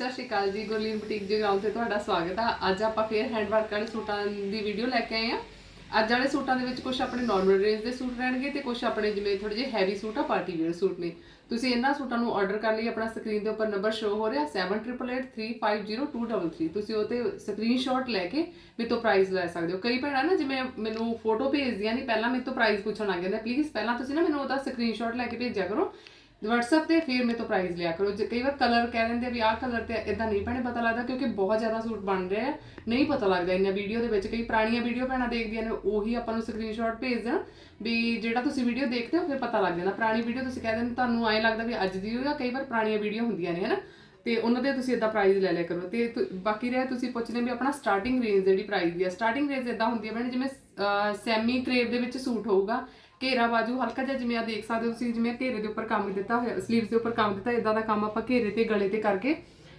ਸਤਿ ਸ਼੍ਰੀ ਅਕਾਲ ਜੀ, ਗੁਰਲੀਨ ਬੁਟੀਕ ਜਗਰਾਉਂ ਤੇ ਤੁਹਾਡਾ ਸਵਾਗਤ ਆ। ਅੱਜ ਆਪਾਂ ਫੇਰ ਹੈਂਡ ਵਰਕ ਵਾਲੇ ਸੂਟਾਂ ਦੀ ਵੀਡੀਓ ਲੈ ਕੇ ਆਏ ਆ। ਅੱਜ ਵਾਲੇ ਸੂਟਾਂ ਦੇ ਵਿੱਚ ਕੁਝ ਆਪਣੇ ਨਾਰਮਲ ਰੇਂਜ ਦੇ ਸੂਟ ਰਹਿਣਗੇ ਤੇ ਕੁਝ ਆਪਣੇ ਜਿਵੇਂ ਥੋੜੇ ਜਿਹੇ ਹੈਵੀ ਸੂਟ ਆ ਪਾਰਟੀ ਵੇਅਰ ਸੂਟ ਨੇ। ਤੁਸੀਂ ਇਹਨਾਂ ਸੂਟਾਂ ਨੂੰ ਆਰਡਰ ਕਰਨ ਲਈ, ਆਪਣਾ ਸਕਰੀਨ ਦੇ ਉੱਪਰ ਨੰਬਰ ਸ਼ੋ ਹੋ ਰਿਹਾ 7883502233 ਤੁਸੀਂ ਉਹ ਤੇ ਸਕਰੀਨਸ਼ਾਟ ਲੈ ਕੇ ਮੇਰੇ ਤੋਂ ਪ੍ਰਾਈਸ ਲੈ ਸਕਦੇ ਹੋ। ਕਈ ਭੈਣਾਂ ਨਾ ਜਿਵੇਂ ਮੈਨੂੰ ਫੋਟੋ ਭੇਜਦੀਆਂ ਨਹੀਂ ਪਹਿਲਾਂ ਮੇਰੇ ਤੋਂ ਪ੍ਰਾਈਸ ਪੁੱਛਣ ਆ ਜਾਂਦੇ ਪਲੀਜ਼ ਪਹਿਲਾਂ ਤੁਸੀਂ ਨਾ ਮੈਨੂੰ ਉਹਦਾ ਸਕਰੀਨਸ਼ਾਟ ਲੈ ਕੇ ਭੇਜਿਆ ਕਰੋ WhatsApp ਤੇ ਫਿਰ ਮੇਰੇ ਤੋਂ ਪ੍ਰਾਈਸ ਲਿਆ ਕਰੋ। ਜੇ ਕਈ ਵਾਰ ਕਲਰ ਕਹਿ ਦਿੰਦੇ ਵੀ ਆਹ ਕਲਰ ਤੇ ਇਦਾਂ ਨਹੀਂ ਭੈਣੇ ਪਤਾ ਲੱਗਦਾ ਕਿਉਂਕਿ ਬਹੁਤ ਜ਼ਿਆਦਾ ਸੂਟ ਬਣ ਰਹੇ ਆ, ਨਹੀਂ ਪਤਾ ਲੱਗਦਾ। ਇੰਨਾ ਵੀਡੀਓ ਦੇ ਵਿੱਚ ਕਈ ਪੁਰਾਣੀਆਂ ਵੀਡੀਓ ਭੈਣਾਂ ਦੇਖਦੀਆਂ ਨੇ, ਉਹੀ ਆਪਾਂ ਨੂੰ ਸਕਰੀਨਸ਼ਾਟ ਭੇਜ ਦੇਣ ਵੀ ਜਿਹੜਾ ਤੁਸੀਂ ਵੀਡੀਓ ਦੇਖਦੇ ਹੋ, ਫਿਰ ਪਤਾ ਲੱਗ ਜਾਂਦਾ। ਪੁਰਾਣੀ ਵੀਡੀਓ ਤੁਸੀਂ ਕਹਿ ਦਿੰਦੇ, ਤੁਹਾਨੂੰ ਐਂ ਲੱਗਦਾ ਵੀ ਅੱਜ ਦੀ ਹੋਇਆ ਕਈ ਵਾਰ ਪੁਰਾਣੀਆਂ ਵੀਡੀਓ ਹੁੰਦੀਆਂ ਨੇ, ਹਨਾ? ਤੇ ਉਹਨਾਂ ਦੇ ਤੁਸੀਂ ਇਦਾਂ ਪ੍ਰਾਈਸ ਲੈ ਲਿਆ ਕਰੋ। ਤੇ ਤੁ- ਬਾਕੀ ਰਿਹਾ ਤੁਸੀਂ ਪੁੱਛਦੇ ਵੀ ਆਪਣਾ ਸਟਾਰਟਿੰਗ ਰੇਂਜ ਜਿਹੜੀ ਪ੍ਰਾਈਸ ਦੀ ਆ। ਸਟਾਰਟਿੰਗ ਰੇਂਜ ਇਦਾਂ ਹੁੰਦੀ ਹੈ ਭੈਣੇ, ਜਿਵੇਂ ਸੈਮੀ ਕਰੇਵ ਦੇ ਵਿੱਚ ਸੂਟ ਹੋਊਗਾ। ਘੇਰਾ ਬਾਜੂ, ਹਲਕਾ ਜਿਹਾ ਜਿਵੇਂ ਆ ਦੇਖ ਸਕਦੇ ਹੋ ਤੁਸੀਂ, ਜਿਵੇਂ ਘੇਰੇ ਦੇ ਉੱਪਰ ਕੰਮ ਦਿੱਤਾ ਹੋਇਆ ਸਲੀਵਸ ਦੇ ਉੱਪਰ ਕੰਮ ਦਿੱਤਾ ਇਦਾਂ ਦਾ ਕੰਮ ਆਪਾਂ ਘੇਰੇ ਤੇ, ਗਲੇ ਤੇ ਕਰਕੇ,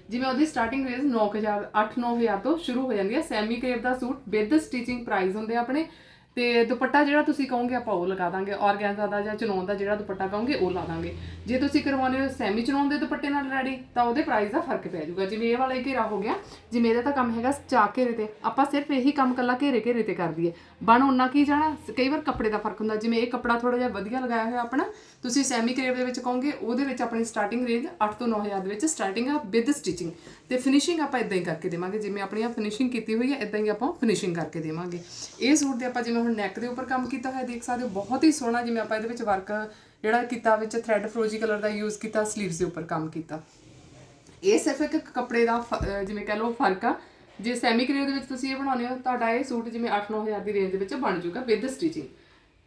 ਜਿਵੇਂ ਉਹਦੀ ਸਟਾਰਟਿੰਗ ਰੇਂਜ 9000 8-9000 ਤੋਂ ਸ਼ੁਰੂ ਹੋ ਜਾਂਦੀ ਹੈ। ਸੈਮੀ ਕਰੇਵ ਦਾ ਸੂਟ ਵਿਦ ਸਟਿਚਿੰਗ ਪ੍ਰਾਈਸ ਹੁੰਦੇ ਆ ਆਪਣੇ। ਤੇ ਦੁਪੱਟਾ ਜਿਹੜਾ ਤੁਸੀਂ ਕਹੋਗੇ ਆਪਾਂ ਉਹ ਲਗਾ ਦਾਂਗੇ। ਆਰਗੈਂਜ਼ਾ ਦਾ ਜਾਂ ਚਨੌਨ ਦਾ ਜਿਹੜਾ ਦੁਪੱਟਾ ਕਹੋਗੇ, ਉਹ ਲਾ ਦਾਂਗੇ। ਜੇ ਤੁਸੀਂ ਕਰਵਾਉਣੇ ਹੋ ਸੈਮੀ ਚਨੌਨ ਦੇ ਦੁਪੱਟੇ ਨਾਲ ਰੈਡੀ ਤਾਂ ਉਹਦੇ ਪ੍ਰਾਈਸ ਦਾ ਫ਼ਰਕ ਪੈ ਜਾਊਗਾ। ਜਿਵੇਂ ਇਹ ਵਾਲਾ ਹੀ ਘੇਰਾ ਹੋ ਗਿਆ, ਜਿਵੇਂ ਇਹਦਾ ਤਾਂ ਕੰਮ ਹੈਗਾ ਚਾ ਘੇਰੇ ਤੇ। ਆਪਾਂ ਸਿਰਫ ਇਹੀ ਕੰਮ ਕੱਲਾ ਘੇਰੇ ਘੇਰੇ ਤੇ ਕਰਦੀ ਹੈ ਬਣ ਉਹਨਾਂ ਕੀ ਜਾਣਾ? ਕਈ ਵਾਰ ਕੱਪੜੇ ਦਾ ਫ਼ਰਕ ਹੁੰਦਾ। ਜਿਵੇਂ ਇਹ ਕੱਪੜਾ ਥੋੜਾ ਜਿਹਾ ਵਧੀਆ ਲਗਾਇਆ ਹੋਇਆ ਆਪਣਾ, ਤੁਸੀਂ ਸੈਮੀ ਕਰੇਵ ਦੇ ਵਿੱਚ ਕਹੋਗੇ, ਉਹਦੇ ਵਿੱਚ ਆਪਣੀ ਸਟਾਰਟਿੰਗ ਰੇਂਜ 8 ਤੋਂ 9000 ਦੇ ਵਿੱਚ ਸਟਾਰਟਿੰਗ ਆ ਵਿਦ ਸਟਿਚਿੰਗ ਤੇ ਫਿਨਿਸ਼ਿੰਗ ਆਪਾਂ ਇਦਾਂ ਹੀ ਕਰਕੇ ਦੇਵਾਂਗੇ। ਜਿਵੇਂ ਆਪਣੀ ਆ ਫਿਨਿਸ਼ਿੰਗ ਕੀਤੀ ਹੋਈ ਹੈ ਇਦਾਂ ਹੀ ਆਪਾਂ ਫਿਨਿਸ਼ਿੰਗ ਕਰਕੇ ਦੇਵਾਂਗੇ। ਇਹ ਸੂਟ ਦੇ ਆਪਾਂ ਜਿਵੇਂ ਹੁਣ ਨੈਕ ਦੇ ਉੱਪਰ ਕੰਮ ਕੀਤਾ ਹੋਇਆ, ਦੇਖ ਸਕਦੇ ਹੋ, ਬਹੁਤ ਹੀ ਸੋਹਣਾ ਜਿਵੇਂ ਆਪਾਂ ਇਹਦੇ ਵਿੱਚ ਵਰਕ ਜਿਹੜਾ ਕੀਤਾ, ਵਿੱਚ ਥ੍ਰੈਡ ਫਰੋਜੀ ਕਲਰ ਦਾ ਯੂਜ਼ ਕੀਤਾ 슬ੀਵਸ ਦੇ ਉੱਪਰ ਕੰਮ ਕੀਤਾ। ਇਹ ਸਿਰਫ ਇੱਕ ਕੱਪੜੇ ਦਾ ਫ- ਜਿਵੇਂ ਕਹ ਲਓ ਫ਼ਰਕ ਆ। ਜੇ ਸੈਮੀ ਕਰੇਵ ਦੇ ਵਿੱਚ ਤੁਸੀਂ ਇਹ ਬਣਾਉਂਦੇ ਹੋ, ਤੁਹਾਡਾ ਇਹ ਸੂਟ ਜਿਵੇਂ 8-9000 ਦੀ ਰੇਂਜ ਦੇ ਵਿੱਚ ਬਣ ਜਾਊਗਾ ਵਿਦ ਸਟਿਚਿੰਗ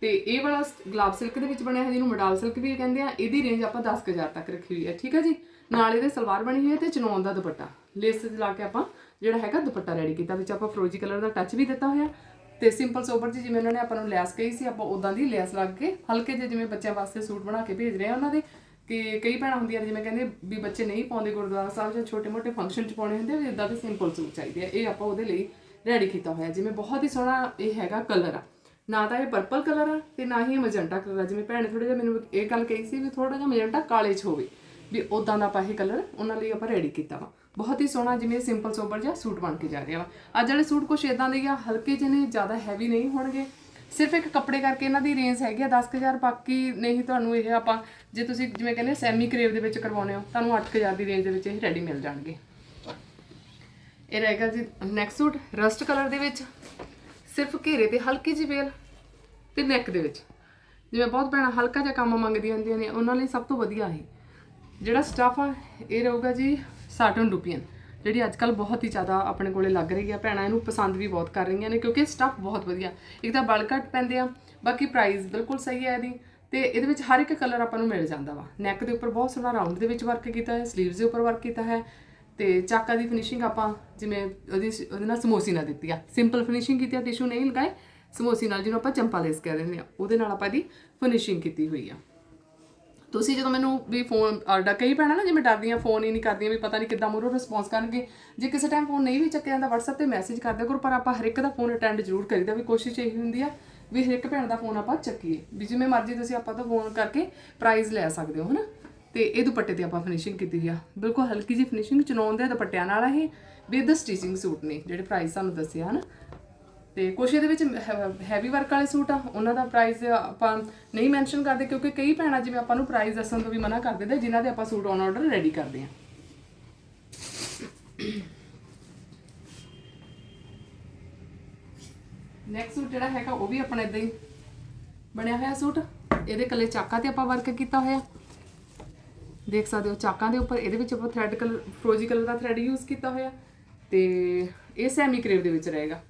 ਤੇ ਇਹ ਵਾਲਾ ਗੁਲਾਬ ਸਿਲਕ ਦੇ ਵਿੱਚ ਬਣਿਆ ਹੈ, ਜਿਹਨੂੰ ਮਡਾਲ ਸਿਲਕ ਵੀ ਕਹਿੰਦੇ ਆ, ਇਹਦੀ ਰੇਂਜ ਆਪਾਂ 10000 ਤੱਕ ਰੱਖੀ ਹੋਈ ਹੈ, ਠੀਕ ਹੈ ਜੀ? ਨਾਲ ਇਹਦੇ ਸਲਵਾਰ ਬਣੀ ਹੋਈ ਹੈ ਤੇ ਚਨੌਨ ਦਾ ਦੁਪੱਟਾ। ਲੇਸ ਲਾ ਕੇ ਆਪਾਂ ਜਿਹੜਾ ਹੈਗਾ ਦੁਪੱਟਾ ਰੈਡੀ ਕੀਤਾ, ਵਿੱਚ ਆਪਾਂ ਫਰੋਜੀ ਕਲਰ ਦਾ ਟੱਚ ਵੀ ਦਿੱਤਾ ਹੋਇਆ। ਤੇ ਸਿੰਪਲ ਸੋਬਰ ਜੀ ਜਿਵੇਂ ਉਹਨਾਂ ਨੇ ਆਪਾਂ ਨੂੰ ਲੈਸ ਕਹੀ ਸੀ, ਆਪਾਂ ਉਦਾਂ ਦੀ ਲੈਸ ਲੱਗ ਕੇ ਹਲਕੇ ਜਿਹੇ ਜਿਵੇਂ ਬੱਚਿਆਂ ਵਾਸਤੇ ਸੂਟ ਬਣਾ ਕੇ ਭੇਜ ਰਹੇ ਆ ਉਹਨਾਂ ਦੇ ਕਿ ਕਈ ਭੈਣਾਂ ਹੁੰਦੀਆਂ ਨੇ ਜਿਵੇਂ ਕਹਿੰਦੇ ਵੀ ਬੱਚੇ ਨਹੀਂ ਪਾਉਂਦੇ ਗੁਰਦੁਆਰਾ ਸਾਹਿਬ ਜਾਂ ਛੋਟੇ-ਮੋਟੇ ਫੰਕਸ਼ਨ 'ਚ ਪਾਉਣੇ ਹੁੰਦੇ ਵੀ ਇਦਾਂ ਦੇ ਸਿੰਪਲ ਸੂਟ ਚਾਹੀਦੇ ਆ। ਇਹ ਆਪਾਂ ਉਹਦੇ ਲਈ ਰੈਡੀ ਕੀਤਾ ਹੋਇਆ। ਜਿਵੇਂ ਬਹੁਤ ਹੀ ਸੋਹਣਾ ਇਹ ਹੈਗਾ ਕਲਰ ਆ। ਨਾ ਤਾਂ ਇਹ ਪਰਪਲ ਕਲਰ ਆ ਤੇ ਨਾ ਹੀ ਇਹ ਮਜੰਟਾ ਕਲਰ ਆ। ਜਿਵੇਂ ਭੈਣ ਥੋੜਾ ਜਿਹਾ ਮੈਨੂੰ ਇਹ ਗੱਲ ਕਹੀ ਸੀ ਵੀ ਥੋੜਾ ਜਿਹਾ ਮਜੰਟਾ ਕਾਲੇ 'ਚ ਹੋਵੇ, ਵੀ ਉਦਾਂ ਦਾ ਆਪਾਂ ਇਹ ਕਲਰ ਉਹਨਾਂ ਲਈ ਆਪਾਂ ਰੈਡੀ ਕੀਤਾ ਵਾ। ਬਹੁਤ ਹੀ ਸੋਹਣਾ ਜਿਵੇਂ ਸਿੰਪਲ ਸੋਬਰ ਜਿਹਾ ਸੂਟ ਬਣ ਕੇ ਜਾ ਰਿਹਾ ਵਾ। ਅੱਜ ਵਾਲੇ ਸੂਟ ਕੁਛ ਇਦਾਂ ਦੇ ਆ, ਹਲਕੇ ਜਿਹੇ ਨੇ, ਜ਼ਿਆਦਾ ਹੈਵੀ ਨਹੀਂ ਹੋਣਗੇ। ਸਿਰਫ ਇੱਕ ਕੱਪੜੇ ਕਰਕੇ ਇਹਨਾਂ ਦੀ ਰੇਂਜ ਹੈਗੀ ਆ 10000 ਬਾਕੀ ਨਹੀਂ ਤੁਹਾਨੂੰ ਇਹ ਆਪਾਂ, ਜੇ ਤੁਸੀਂ ਜਿਵੇਂ ਕਹਿੰਦੇ ਸੈਮੀ ਕਰੇਵ ਦੇ ਵਿੱਚ ਕਰਵਾਉਣੇ ਹੋ, ਤੁਹਾਨੂੰ 8000 ਦੀ ਰੇਂਜ ਦੇ ਵਿੱਚ ਇਹ ਰੈਡੀ ਮਿਲ ਜਾਣਗੇ। ਇਹ ਰਹੇਗਾ ਜੀ ਨੈਕਸਟ ਸੂਟ ਰਸਟ ਕਲਰ ਦੇ ਵਿੱਚ, ਸਿਰਫ ਘੇਰੇ ਤੇ ਹਲਕੀ ਜਿਹੀ ਵੇਲ ਤੇ ਨੈਕ ਦੇ ਵਿੱਚ। ਜਿਵੇਂ ਬਹੁਤ ਭੈਣਾਂ ਹਲਕਾ ਜਿਹਾ ਕੰਮ ਮੰਗਦੀਆਂ ਹੁੰਦੀਆਂ ਨੇ, ਉਹਨਾਂ ਲਈ ਸਭ ਤੋਂ ਵਧੀਆ ਹੈ ਜਿਹੜਾ ਸਟਫ ਆ, ਇਹ ਰਹੂਗਾ ਜੀ ਸਾਟਨ ਰੁਪੀਅਨ ਜਿਹੜੀ ਅੱਜ ਕੱਲ ਬਹੁਤ ਹੀ ਜ਼ਿਆਦਾ ਆਪਣੇ ਕੋਲੇ ਲੱਗ ਰਹੀ ਆ, ਭੈਣਾਂ ਇਹਨੂੰ ਪਸੰਦ ਵੀ ਬਹੁਤ ਕਰ ਰਹੀਆਂ ਨੇ ਕਿਉਂਕਿ ਸਟੱਫ ਬਹੁਤ ਵਧੀਆ। ਇੱਕ ਤਾਂ ਬਲ ਘੱਟ ਪੈਂਦੇ ਆ, ਬਾਕੀ ਪ੍ਰਾਈਸ ਬਿਲਕੁਲ ਸਹੀ ਹੈ ਇਹਦੀ ਤੇ ਇਹਦੇ ਵਿੱਚ ਹਰ ਇੱਕ ਕਲਰ ਆਪਾਂ ਨੂੰ ਮਿਲ ਜਾਂਦਾ ਵਾ। ਨੈਕ ਦੇ ਉੱਪਰ ਬਹੁਤ ਸੋਹਣਾ ਰਾਉਂਡ ਦੇ ਵਿੱਚ ਵਰਕ ਕੀਤਾ ਹੈ 슬ੀਵਸ ਦੇ ਉੱਪਰ ਵਰਕ ਕੀਤਾ ਹੈ ਤੇ ਚਾਕਾ ਦੀ ਫਿਨਿਸ਼ਿੰਗ ਆਪਾਂ ਜਿਵੇਂ ਉਹਦੀ ਉਹਦੇ ਨਾਲ ਸਮੋਸੀ ਨਾਲ ਦਿੱਤੀ ਆ। ਸਿੰਪਲ ਫਿਨਿਸ਼ਿੰਗ ਕੀਤੀ ਆ ਟਿਸ਼ੂ ਨਹੀਂ ਲਗਾਏ, ਸਮੋਸੀ ਨਾਲ ਜਿਹਨੂੰ ਆਪਾਂ ਚੰਪਾ ਲੇਸ ਕਹਿ ਦਿੰਦੇ ਆ, ਉਹਦੇ ਨਾਲ ਆਪਾਂ ਦੀ ਫਿਨਿਸ਼ਿੰਗ ਕੀਤੀ ਹੋਈ ਆ। ਤੁਸੀਂ ਜਦੋਂ ਮੈਨੂੰ ਵੀ ਫੋਨ ਆਰਡਰ ਕਈ ਭੈਣਾਂ ਨਾ, ਜਿਵੇਂ ਡਰਦੀਆਂ ਫੋਨ ਹੀ ਨਹੀਂ ਕਰਦੀਆਂ ਵੀ ਪਤਾ ਨਹੀਂ ਕਿੱਦਾਂ ਮੂਰੋ ਰਿਸਪੌਂਸ ਕਰਨਗੇ। ਜੇ ਕਿਸੇ ਟਾਈਮ ਫੋਨ ਨਹੀਂ ਵੀ ਚੱਕਿਆ ਜਾਂਦਾ, WhatsApp ਤੇ ਮੈਸੇਜ ਕਰ ਦਿਆ ਕਰੋ, ਪਰ ਆਪਾਂ ਹਰ ਇੱਕ ਦਾ ਫੋਨ ਅਟੈਂਡ ਜ਼ਰੂਰ ਕਰੀਦਾ ਵੀ ਕੋਸ਼ਿਸ਼ ਇਹੀ ਹੁੰਦੀ ਆ ਵੀ ਹਰ ਇੱਕ ਭੈਣ ਦਾ ਫੋਨ ਆਪਾਂ ਚੱਕੀਏ। ਵੀ ਜਿਵੇਂ ਮਰਜ਼ੀ ਤੁਸੀਂ ਆਪਾਂ ਤਾਂ ਫੋਨ ਕਰਕੇ ਪ੍ਰਾਈਜ਼ ਲੈ ਸਕਦੇ ਹੋ, ਹਨਾ? ਤੇ ਇਹ ਦੁਪੱਟੇ ਤੇ ਆਪਾਂ ਫਿਨਿਸ਼ਿੰਗ ਕੀਤੀ ਹੋਈ ਆ। ਬਿਲਕੁਲ ਹਲਕੀ ਜਿਹੀ ਫਿਨਿਸ਼ਿੰਗ ਚਨੌਨ ਦੇ ਦੁਪੱਟਿਆਂ ਨਾਲ ਇਹ ਵਿਦ ਸਟਿਚਿੰਗ ਸੂਟ ਨੇ, ਜਿਹੜੇ ਪ੍ਰਾਈਸ ਤੁਹਾਨੂੰ ਦੱਸਿਆ, ਹਨਾ? ਤੇ ਕੁਛ ਇਹਦੇ ਵਿੱਚ ਹੈਵੀ ਵਰਕ ਵਾਲੇ ਸੂਟ ਆ, ਉਹਨਾਂ ਦਾ ਪ੍ਰਾਈਸ ਆਪਾਂ ਨਹੀਂ ਮੈਂਸ਼ਨ ਕਰਦੇ ਕਿਉਂਕਿ ਕਈ ਭੈਣਾਂ ਜਿਵੇਂ ਆਪਾਂ ਨੂੰ ਪ੍ਰਾਈਸ ਦੱਸਣ ਤੋਂ ਵੀ ਮਨਾ ਕਰ ਦਿੰਦੇ ਜਿਨ੍ਹਾਂ ਦੇ ਆਪਾਂ ਸੂਟ ਔਨ ਆਰਡਰ ਰੈਡੀ ਕਰਦੇ ਆ। ਨੈਕਸਟ ਸੂਟ ਜਿਹੜਾ ਹੈਗਾ, ਉਹ ਵੀ ਆਪਣਾ ਇਦਾਂ ਹੀ ਬਣਿਆ ਹੋਇਆ ਸੂਟ। ਇਹਦੇ ਕੱਲੇ ਚਾਕਾਂ ਤੇ ਆਪਾਂ ਵਰਕ ਕੀਤਾ ਹੋਇਆ। ਦੇਖ ਸਕਦੇ ਹੋ, ਚਾਕਾਂ ਦੇ ਉੱਪਰ ਇਹਦੇ ਵਿੱਚ ਆਪਾਂ ਥ੍ਰੈਡ ਕਲਰ ਫਰੋਜੀ ਕਲਰ ਦਾ ਥ੍ਰੈਡ ਯੂਜ਼ ਕੀਤਾ ਹੋਇਆ। ਤੇ ਇਹ ਸੈਮੀ ਕਰੇਵ ਦੇ ਵਿੱਚ ਰਹੇਗਾ।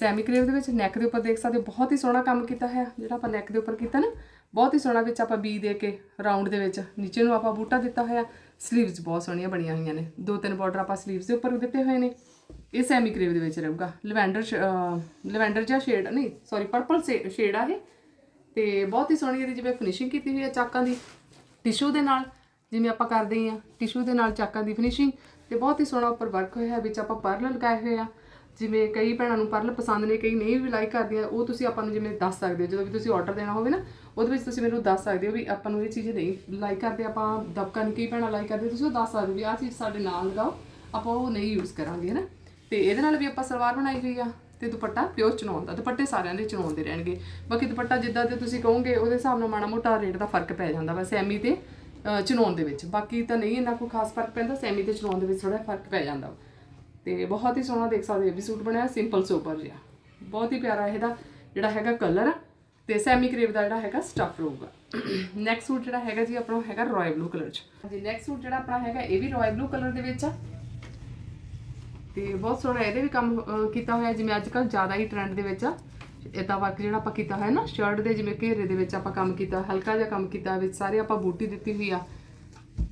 ਸੈਮੀ ਕਰੇਵ ਦੇ ਵਿੱਚ ਨੈਕ ਦੇ ਉੱਪਰ ਦੇਖ ਸਕਦੇ ਹੋ, ਬਹੁਤ ਹੀ ਸੋਹਣਾ ਕੰਮ ਕੀਤਾ ਹੈ ਜਿਹੜਾ ਆਪਾਂ ਨੈਕ ਦੇ ਉੱਪਰ ਕੀਤਾ ਨਾ, ਬਹੁਤ ਹੀ ਸੋਹਣਾ ਵਿੱਚ ਆਪਾਂ ਬੀ ਦੇ ਕੇ ਰਾਉਂਡ ਦੇ ਵਿੱਚ ਨੀਚੇ ਨੂੰ ਆਪਾਂ ਬੂਟਾ ਦਿੱਤਾ ਹੋਇਆ ਸਲੀਵਸ ਬਹੁਤ ਸੋਹਣੀਆਂ ਬਣੀਆਂ ਹੋਈਆਂ ਨੇ, ਦੋ ਤਿੰਨ ਬਾਰਡਰ ਆਪਾਂ ਸਲੀਵਸ ਦੇ ਉੱਪਰ ਦਿੱਤੇ ਹੋਏ ਨੇ, ਇਹ ਸੈਮੀ ਕਰੇਵ ਦੇ ਵਿੱਚ ਰਹੂਗਾ, ਲਵੈਂਡਰ ਲਵੈਂਡਰ ਜਿਹਾ ਸ਼ੇਡ ਨਹੀਂ ਸੌਰੀ ਪਰਪਲ ਸ਼ੇਡ ਆ ਇਹ, ਤੇ ਬਹੁਤ ਹੀ ਸੋਹਣੀ ਇਹਦੀ ਜਿਵੇਂ ਫਿਨਿਸ਼ਿੰਗ ਕੀਤੀ ਹੋਈ ਹੈ ਚਾਕਾਂ ਦੀ ਟਿਸ਼ੂ ਦੇ ਨਾਲ, ਜਿਵੇਂ ਆਪਾਂ ਕਰਦੇ ਹਾਂ ਟਿਸ਼ੂ ਦੇ ਨਾਲ ਚਾਕਾਂ ਦੀ ਫਿਨਿਸ਼ਿੰਗ ਤੇ ਬਹੁਤ ਹੀ ਸੋਹਣਾ ਉੱਪਰ ਵਰਕ ਹੋਇਆ ਹੈ ਵਿੱਚ ਆਪਾਂ ਪਰਲ ਲਗਾਏ ਹੋਏ ਆ ਜਿਵੇਂ ਕਈ ਭੈਣਾਂ ਨੂੰ ਪਰਲ ਪਸੰਦ ਨੇ ਕਈ ਨਹੀਂ ਵੀ ਲਾਈਕ ਕਰਦੀਆਂ ਉਹ ਤੁਸੀਂ ਆਪਾਂ ਨੂੰ ਜਿਵੇਂ ਦੱਸ ਸਕਦੇ ਹੋ ਜਦੋਂ ਵੀ ਤੁਸੀਂ ਆਰਡਰ ਦੇਣਾ ਹੋਵੇ ਨਾ ਉਹਦੇ ਵਿੱਚ ਤੁਸੀਂ ਮੈਨੂੰ ਦੱਸ ਸਕਦੇ ਹੋ ਵੀ ਆਪਾਂ ਨੂੰ ਇਹ ਚੀਜ਼ ਨਹੀਂ ਲਾਈਕ ਕਰਦੇ ਆਪਾਂ ਦਬਕਾ ਨਹੀਂ ਕਈ ਭੈਣਾਂ ਲਾਈਕ ਕਰਦੇ ਤੁਸੀਂ ਉਹ ਦੱਸ ਸਕਦੇ ਹੋ ਵੀ ਆਹ ਚੀਜ਼ ਸਾਡੇ ਨਾਲ ਲਗਾਓ ਆਪਾਂ ਉਹ ਨਹੀਂ ਯੂਜ਼ ਕਰਾਂਗੇ ਨਾ ਤੇ ਇਹਦੇ ਨਾਲ ਵੀ ਆਪਾਂ ਸਲਵਾਰ ਬਣਾਈ ਹੋਈ ਆ ਤੇ ਦੁਪੱਟਾ ਪਿਓਰ ਚਨੌਨ ਦਾ ਦੁਪੱਟੇ ਸਾਰਿਆਂ ਦੇ ਚਨੌਨ ਦੇ ਰਹਿਣਗੇ। ਬਾਕੀ ਦੁਪੱਟਾ ਜਿੱਦਾਂ ਦੇ ਤੁਸੀਂ ਕਹੋਗੇ ਉਹਦੇ ਹਿਸਾਬ ਨਾਲ ਮਾੜਾ ਮੋਟਾ ਰੇਟ ਦਾ ਫ਼ਰਕ ਪੈ ਜਾਂਦਾ ਵਾ ਸੈਮੀ ਤੇ ਅਹ, ਦੇ ਵਿੱਚ। ਬਾਕੀ ਤਾਂ ਨਹੀਂ ਇੰਨਾ ਕੋਈ ਖਾਸ ਫ਼ਰਕ ਪੈਂਦਾ ਸੈਮੀ ਤੇ ਚਨੌਨ ਦੇ ਵਿੱਚ ਥੋੜਾ ਫ਼ਰਕ ਪੈ ਜਾਂਦਾ ਵਾ। ਤੇ ਬਹੁਤ ਹੀ ਸੋਹਣਾ ਦੇਖ ਸਕਦੇ ਹੋ ਇਹ ਵੀ ਸੂਟ ਬਣਿਆ ਸਿੰਪਲ ਸੋਬਰ ਜਿਹਾ। ਬਹੁਤ ਹੀ ਪਿਆਰਾ ਇਹਦਾ, ਜਿਹੜਾ ਹੈਗਾ ਕਲਰ ਤੇ ਸੈਮੀ ਕਰੇਵ ਦਾ ਜਿਹੜਾ ਹੈਗਾ ਸਟਫ ਰਹੂਗਾ। ਨੈਕਸਟ ਸੂਟ ਜਿਹੜਾ ਹੈਗਾ ਜੀ, ਆਪਣਾ ਹੈਗਾ ਰਾਇਲ ਬਲੂ ਕਲਰ ਚ। ਜੀ ਨੈਕਸਟ ਸੂਟ ਜਿਹੜਾ ਆਪਣਾ ਹੈਗਾ, ਇਹ ਵੀ ਰਾਇਲ ਬਲੂ ਕਲਰ ਦੇ ਵਿੱਚ ਆ। ਤੇ ਬਹੁਤ ਸੋਹਣਾ ਇਹਦੇ ਵੀ ਕੰਮ ਕੀਤਾ ਹੋਇਆ, ਜਿਵੇਂ ਅੱਜ ਕੱਲ ਜ਼ਿਆਦਾ ਹੀ ਟ੍ਰੈਂਡ ਦੇ ਵਿੱਚ ਆ। ਇਦਾਂ ਵਰਕ ਜਿਹੜਾ ਆਪਾਂ ਕੀਤਾ ਹੋਇਆ ਨਾ ਸ਼ਰਟ ਦੇ ਜਿਵੇਂ ਘੇਰੇ ਦੇ ਵਿੱਚ ਆਪਾਂ ਕੰਮ ਕੀਤਾ, ਹਲਕਾ ਜਿਹਾ ਕੰਮ ਕੀਤਾ, ਵਿੱਚ ਸਾਰੇ ਆਪਾਂ ਬੂਟੀ ਦਿੱਤੀ ਹੋਈ ਆ।